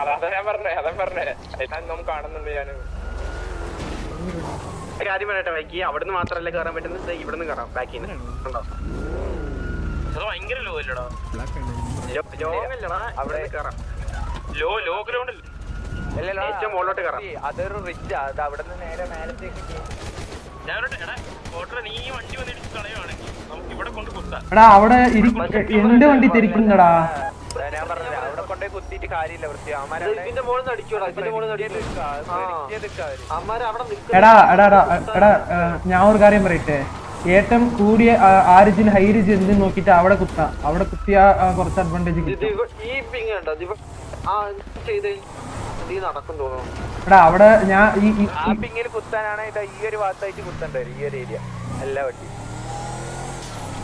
അതാ ഞാൻ പറഞ്ഞേ അതാ പറഞ്ഞേ. ഞാൻ നമുക്ക് കാണുന്നുണ്ട് ഞാൻ ഒരു കാര്യം പറയട്ടെ ബൈക്ക് അവിടുന്ന് മാത്രല്ല കയറാൻ പറ്റുന്നത്? ഇവിടുന്ന് കയറാം ബാക്കിൽ നിന്ന് ഉണ്ടോ? ഭയങ്കര ലോ അല്ലടാ. ലോങ്ങല്ലടാ അവിടെ കയറാം ലോ ലോ ഗ്രൗണ്ട് ഏറ്റവും മുകളിലോട്ട് കയറാം അതൊരു റിച്ച് അത് അവിടെ നിന്ന് നേരെ മേലത്തേക്ക് ഞാനോട്ട് എടാ ഓട്ടറ നീ ഈ വണ്ടി വന്നിട്ട് ഇടിച്ച് കളയുവാണെങ്കിൽ നമുക്ക് ഇവിടെ കൊണ്ട് കുത്താം. എടാ അവിടെ എന്റെ വണ്ടി തിരിക്കുന്നടാ ഞാൻ അവിടെ കൊണ്ടേ കുത്തിയിട്ട് കാര്യമില്ല വൃത്തി. എടാ എടാ എടാ എടാ ഞാൻ ഒരു കാര്യം പറയട്ടെ? ഏറ്റവും കൂടിയ ആരിജിൻ ഹൈരിജ് എന്ത് നോക്കിട്ട് അവിടെ കുത്താം. അവിടെ കുത്തിയ കുറച്ച് അഡ്വാന്റേജ് കിട്ടും. ഈ പിങ് ഉണ്ടോ ആ ചെയ്ത് നീ നടക്കും തോന്നുന്നു. എടാ അവിടെ ഞാൻ ഈ കുത്താനാണ് ഇതാ ഈ ഒരു ഭാഗത്തായിട്ട് കുത്തണ്ടായിരുന്നു ഈ ഒരു ഏരിയ എല്ലാ വണ്ടി എല്ലാരും കുത്തണം കേട്ടോ ഒരു കാര്യം പറയട്ടെ ഒറ്റ ഒറ്റ ഒരു കോൾ പറയും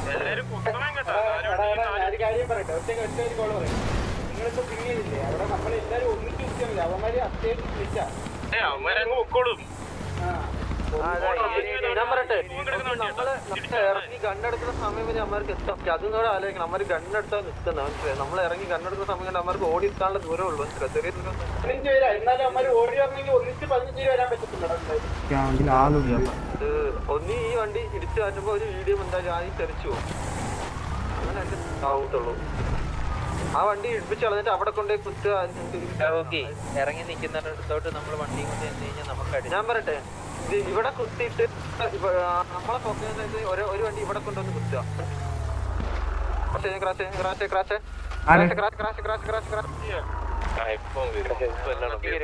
നിങ്ങളിപ്പോ പിങ് ചെയ്തില്ലേ? അവിടെ നമ്മളെല്ലാരും ഒന്നിച്ച് മതി. അവന്മാര് അത്യാവശ്യം വിളിച്ചാ. അവന്മാരങ്ങ് പൊക്കോളും. ഞാൻ പറയട്ടെ. നമ്മൾ ഇറങ്ങി കണ്ണെടുക്കുന്ന സമയം വരെ അമ്മമാർക്ക് എത്താം. അതും കൂടെ ആലോചിക്കണം. അമ്മര് കണ്ണെടുത്താൽ നിൽക്കുന്ന മനസ്സിലായി നമ്മൾ ഇറങ്ങി കണ്ണെടുക്കുന്ന സമയം കൊണ്ട് അമ്മർക്ക് ഓടി എത്താനുള്ള ദൂരം ഉള്ളൂ. മനസ്സിലായി? ചെറിയ ദൂരം എന്നാലും അമ്മര് ഓടി വരണമെങ്കിൽ ഒന്നിച്ച് പതിനഞ്ച് പേര് വരാൻ പറ്റത്തില്ല ഒന്നി ഈ വണ്ടി ഇടിച്ചു മാറ്റുമ്പോ ഒരു വീഡിയോ എന്തായാലും ആദ്യം തെറിച്ചു പോകും. അങ്ങനെ അല്ലേ ആവത്തുള്ളൂ. ആ വണ്ടി ഇടിപ്പിച്ച് കളഞ്ഞിട്ട് അവിടെ കൊണ്ടുപോയി കുത്തുക. ഇറങ്ങി നിൽക്കുന്നിടത്തോട്ട് നമ്മൾ വണ്ടി കൊണ്ട് ചെന്ന് കഴിഞ്ഞാൽ നമുക്ക് ഞാൻ പറയട്ടെ? ഇവിടെ കുത്തിയിട്ട് നമ്മളെ ഫോക്കസ് ഒരു ഒരു വണ്ടി ഇവിടെ കൊണ്ടുവന്ന് കുത്തുക.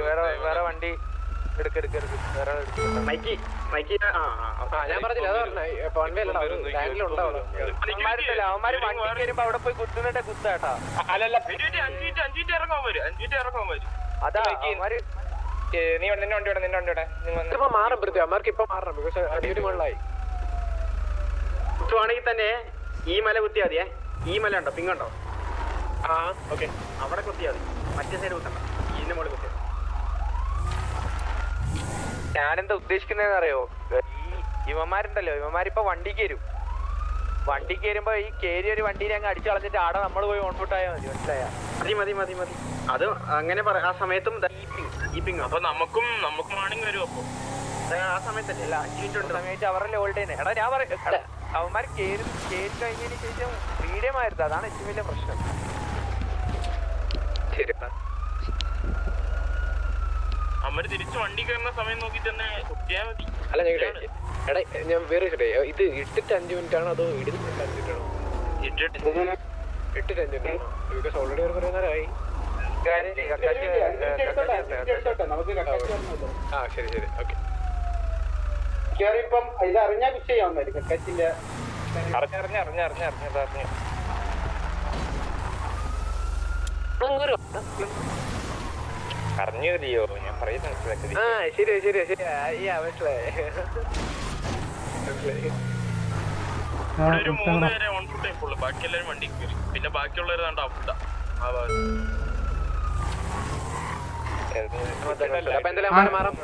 വേറെ വേറെ വണ്ടി ഞാൻ പറഞ്ഞില്ല അത് അവന്മാരുണ്ടല്ലോ അവന്മാര് വണ്ടി അവിടെ പോയി കുത്തുന്നിട്ടേ കുത്താട്ടാ. അല്ലല്ല അഞ്ചു മിനിറ്റ് അഞ്ചു മിനിറ്റ് അഞ്ചു മിനിറ്റ് ഇറങ്ങാൻ വരും. അഞ്ചു ഇറങ്ങാൻ വരും. അതാ അവന്മാര് നീ നിന്റെ വണ്ടി നിന്റെ വണ്ടി ഇവിടെ. ഇപ്പൊ മാറും പ്രതി അവന്മാർക്ക് ഇപ്പൊ മാറണം ബിക്കോസ് അടിയൊരു മുകളിലായി. കുത്തുവാണെങ്കിൽ തന്നെ ഈ മല കുത്തിയാ മതിയേ. ഈ മല ഉണ്ടോ? പിങ്ങുണ്ടോ ആ. ഓക്കെ. അവിടെ കുത്തിയാ മതി. മറ്റേ സൈഡ് കുത്തണ്ട. ഇതിന്റെ മുകളിൽ കുത്തിയാ ഞാനെന്താ ഉദ്ദേശിക്കുന്നതെന്ന് അറിയോ ഈ ഇവന്മാരുണ്ടല്ലോ ഇവന്മാരിപ്പോ വണ്ടിക്ക് കയറും വണ്ടി കയറുമ്പോ ഈ കേരി ഒരു വണ്ടിയിൽ അങ്ങ് അടിച്ചു കളഞ്ഞിട്ട് ആടെ നമ്മൾ പോയി ഓൺഫുട്ട് ആയാൽ മതി മനസ്സിലായ? മതി മതി മതി മതി. അത് അങ്ങനെ പറ ആ സമയത്തും കീപ്പിംഗ് അപ്പൊ നമുക്കും നമുക്കും ആണെങ്കിൽ വരും അപ്പൊ. ആ സമയത്തല്ലേ? അല്ല അഞ്ച് മിനിറ്റ് ഉണ്ട് സമയത്ത് അവരുടെ ഓൾഡ് തന്നെ എടാ ഞാൻ പറയാം അവന്മാർ കേറി കേറി കഴിഞ്ഞതിന് ശേഷം മീഡിയം ആയിരുന്നു. അതാണ് ഏറ്റവും വലിയ പ്രശ്നം. അവർ തിരിച്ചു വണ്ടി കയറുന്ന സമയം നോക്കി തന്നെ കുത്തിയാ മതി. അല്ല ഞാൻ എടാ ഞാൻ വേറെ ചോട്ടെ ഇത് ഇട്ടിട്ട് അഞ്ച് മിനിറ്റ് ആണോ അതോ ഇടുന്നിട്ട് അഞ്ച് മിനിറ്റ് ആണോ ഇട്ടിട്ട്. ഇട്ടിട്ട് അഞ്ച് മിനിറ്റ് ആണോ ബിക്കോസ് ഓൾറെഡി ഒരു കുറേ നേരമായി. ആ ശരി ശരി. ഓക്കെ കേറിയപ്പം ഇത് അറിഞ്ഞാ വിഷയം കച്ചിന്റെ അറിഞ്ഞറിഞ്ഞ അറിഞ്ഞ അറിഞ്ഞ അറിഞ്ഞ അറിഞ്ഞ അറിഞ്ഞില്ലയോ ഞാൻ പറയുന്നത് മനസ്സിലാക്കി. ആ ശരിയാ ശരിയാ ശരിയാ മനസ്സിലായി. മനസ്സിലായി. ആ, ഒരു മൂന്ന് പേരെ ഓൺ ഫുഡ് ആയിപ്പോളൂ ബാക്കി എല്ലാവരും വണ്ടി കയറി. പിന്നെ ബാക്കിയുള്ളവർ കണ്ട അവിടെ ആ. ഭാഗത്ത് അപ്പൊ എന്തായാലും ആ. മാറാം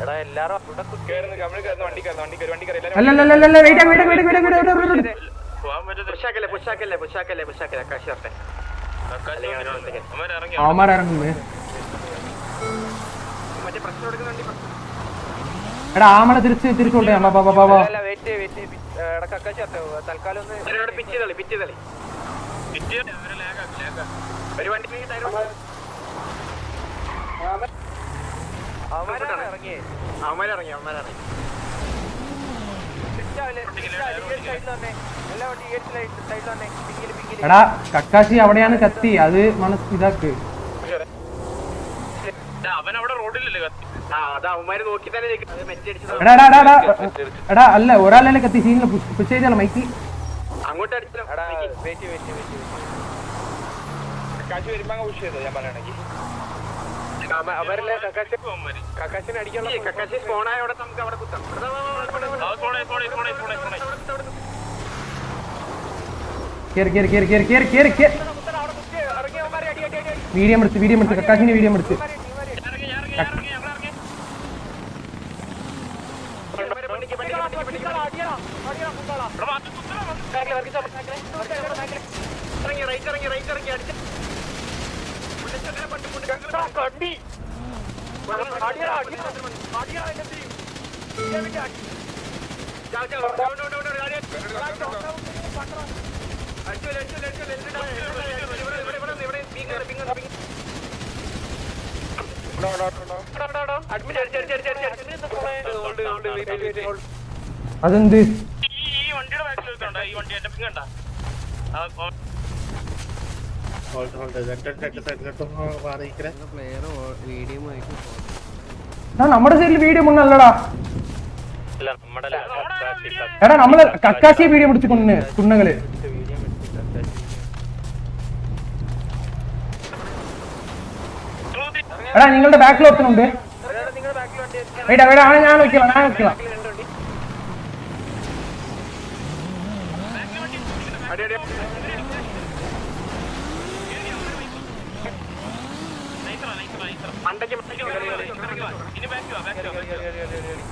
എടാ എല്ലാരും അവിടെ കുത്തി വണ്ടി കയറുന്നു. വണ്ടി കയറി വണ്ടി കയറി. എല്ലാവരും അല്ല അല്ല അല്ല അല്ല wait wait wait wait wait wait പോകാൻ പറ്റത്തില്ല. പുഷാക്കല്ലേ പുഷാക്കല്ലേ പുഷാക്കല്ലേ പുഷാക്കല്ലേ. കാശി വരട്ടെ. അവന്മാർ ഇറങ്ങി അവന്മാർ ഇറങ്ങുന്നേ എടാ ആമടെ തിരിച്ച് തിരിച്ചോട്ടെ ഇറങ്ങിയേ. അവന്മാരിറങ്ങി അവന്മാരിറങ്ങി സൈഡിൽ വന്നേ എല്ലാ വണ്ടി ഈ സൈഡിൽ വന്നേ പിങ്ങിൽ പിങ്ങിൽ എടാ കക്കാശി അവിടെയാണ് കത്തി. അത് മനസ് ഇതാക്ക്. അവൻ അവിടെ റോഡിലല്ലേ കത്തി. ആ അത് അവന്മാര് നോക്കി തന്നെ നിൽക്കും. അത് മെറ്റടിച്ചത് എടാ എടാ എടാ എടാ എടാ അല്ല ഒരാളല്ലേ കത്തി. സീനിൽ പുഷ് ചെയ്താലോ മൈക്ക്. അങ്ങോട്ട് അടിച്ചോ വെയിറ്റ് വെയിറ്റ് വെയിറ്റ് കാശ് വരുമ്പോ അങ്ങ് പുഷ് ചെയ്തോ ഞാൻ പറയണെങ്കിൽ അവരല്ലേ കക്കാശിനെ കക്കാശി നമുക്ക് അവിടെ കുത്താം വീഡിയോ എടുത്ത് വീഡിയോ എടുത്ത് കക്കാശിന്റെ വീഡിയോ എടുത്ത് ഇറങ്ങി റൈറ്റ് ഇറങ്ങി റൈറ്റ് ഇറങ്ങി അടിച്ച് കണ്ടി എന്നെ അതെന്ത് ഈ വണ്ടിയുടെ ബാക്കിൽ? ഈ വണ്ടി എന്റെ കണ്ടാ ആ, ഓ, എടാ, നമ്മുടെ സൈഡിൽ വീഡിയോ മുന്നല്ലടാ എടാ നമ്മൾ കക്കാശിയെ വീഡിയോ പിടിച്ച് കൊന്ന് കുണ്ണങ്ങൾ എടാ നിങ്ങളുടെ ബാക്കിൽ ഓപ്ഷനുണ്ട് എടാ എടാ അവനെ ഞാൻ വെക്കണം ഞാൻ വെക്കണം മണ്ടയ്ക്ക് വാ. ഇനി ബാക്ക് വാ, ബാക്ക് വാ.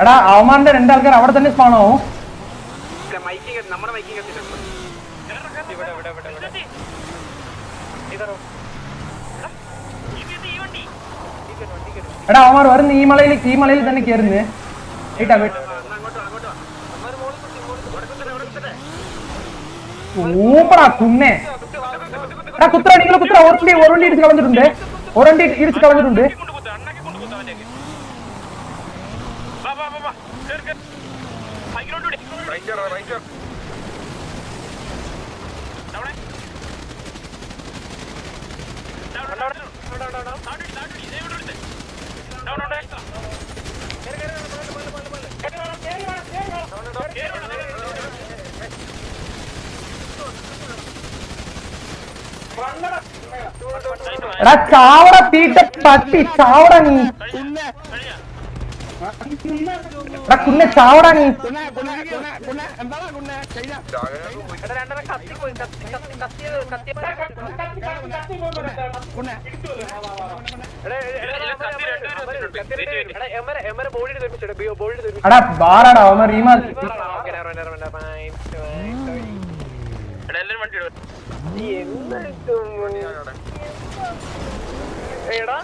എടാ അവന്മാരുടെ രണ്ടാൾക്കാർ അവിടെ തന്നെ സ്പാണോ നമ്മുടെ. എടാ അവന്മാർ വരുന്ന ഈ മലയിൽ ഈ മലയിൽ തന്നെ കയറുന്നേ ഏട്ടാ സൂപ്പറാ കുന്നെ എടാ കുത്ര നിങ്ങൾ കുത്ര ഒരണ്ടി ഒരണ്ടി ഇടിച്ച് കളഞ്ഞിട്ടുണ്ട് ഒരണ്ടി ഇടിച്ച് കളഞ്ഞിട്ടുണ്ട് ഡൗൺ കൊണ്ട് down down down down down വാ, വാ, വാ, ഡൗൺ കേറ്, down down down down down, down, down. Down down down down down down down down, down, down. കേറ്, കേറ്, കേറ്, കേറ്, കേറ്, കേറ്, കേറ്. കേറ് വേണം, കേറ് വേണം, കേറ് വേണം. കേറ് വേണം, കേറ് വേണം, കേറ് വേണം. എടാ ചാവട തീട്ട പട്ടി ചാവട നീ? എടാ കുന്നെ ചാവട നീ. എടാ ബാറാടാ അവന്മാർ റീമാ എടാ.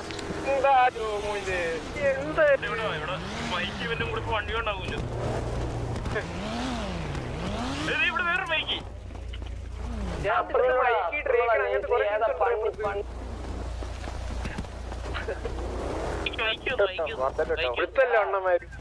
ഇവിടെ വാ, ഇവിടെ ബൈക്ക് ഇവന്റെ കൂടെ വണ്ടി കൊണ്ടാവൂല്ലോ ഇവിടെ വേറൊരു ബൈക്ക് ബൈക്ക് ബൈക്ക് ബൈക്ക്